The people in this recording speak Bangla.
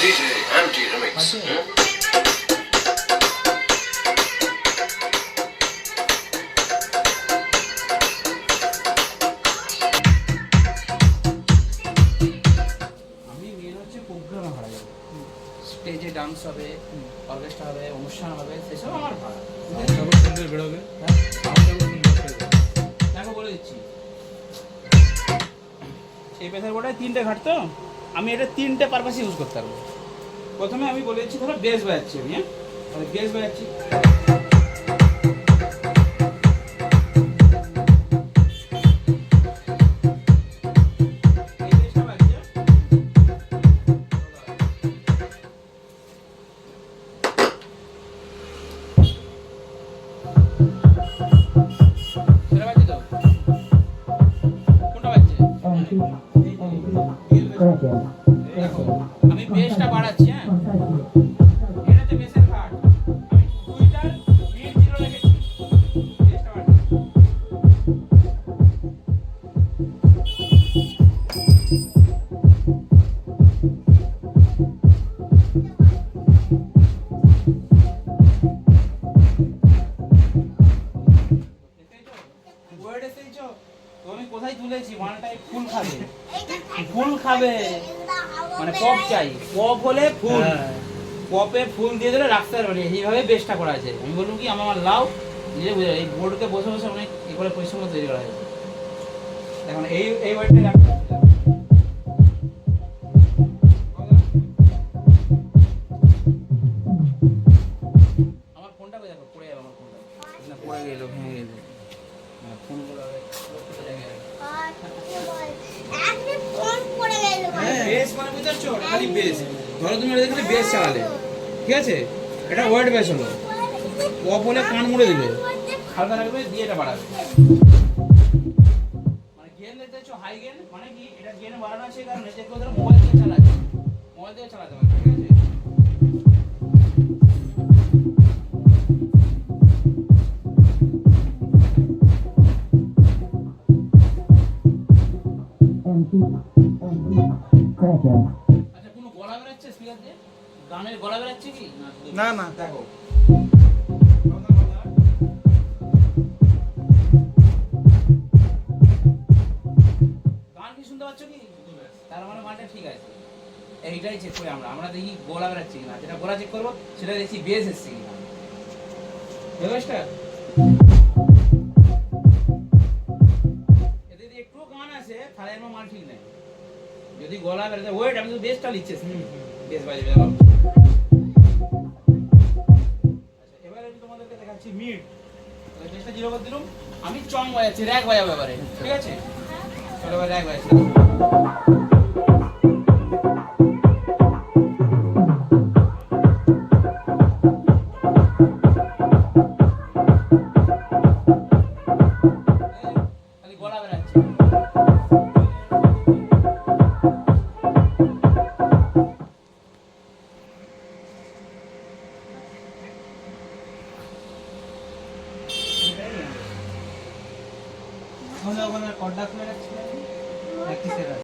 DJ Anti Remix. স্টেজে ডান্স হবে অর্কেস্ট্রা হবে অনুষ্ঠান হবে সেসব আমার ভাড়া। সুন্দর হ্যাঁ? বেরোবে। দেখো বলে দিচ্ছি। এই পেশার গোটায় তিনটে ঘাট তো? আমি এটা তিনটে পারপাস ইউজ করতে পারব। প্রথমে আমি বলে দিচ্ছি ধরো বেস বাজাচ্ছি আমি হ্যাঁ? বেস বাজাচ্ছি। আমি বেসটা বাড়াচ্ছি। তো তুলেছি মালটাই ফুল খাবে। ফুল খাবে। মানে পপ চাই। পপ হলে ফুল। হ্যাঁ। পপে ফুল দিয়ে দিলে রাখতে পারবে এইভাবে বেস্টটা করা আছে। আমি বললাম কি আমার লাউ নিজে বুঝে এই বোর্ডকে বসে বসে অনেক এ করে পরিশ্রম তৈরি করা হয়েছে। এখন এই এই ওয়ার্ডটা রাখতে আমার ফোনটা দেখো? পড়ে যাবে আমার ফোনটা। পড়ে গেল ভেঙে গেল ধরো তুমি এটা খালি বেস চালালে। ঠিক আছে? এটা ওয়ার্ড বেস হলো। পপ হলে কান মুড়ে দিবে হালকা রাখবে দিয়ে এটা বাড়াবে। মানে গেন পাচ্ছ হাই গেন মানে কি? এটা গেন বাড়ানো আছে কারণে। যে কেউ মোবাইল দিয়ে চালাচ্ছে মোবাইল দিয়ে চালাতে পারবে ঠিক আছে? আচ্ছা গলা বেরাচ্ছে গানের গলা বেরাচ্ছে কি না না, দেখো। গান কি শুনতে পাচ্ছ কি? তার মানে মানটা ঠিক আছে এইটাই চেক করি আমরা আমরা দেখি গলা বেরাচ্ছে কিনা যেটা গলা চেক করব সেটা দেখছি বেস এসছে কিনা যদি গলা বেরোতে ওয়েট আমি তো বেসটা লিখছি। বেস বাজবে দেখো আচ্ছা, এবার আমি তোমাদেরকে দেখাচ্ছি মিড বেসটা জিরো করে দিলাম। আমি চং বাজাচ্ছি র্যাক বাজাবো এবারে। ঠিক আছে? চলো এবার র্যাক বাজাচ্ছি ওখানে ওখানে কন্ডাক্ট করে রাখছিলেন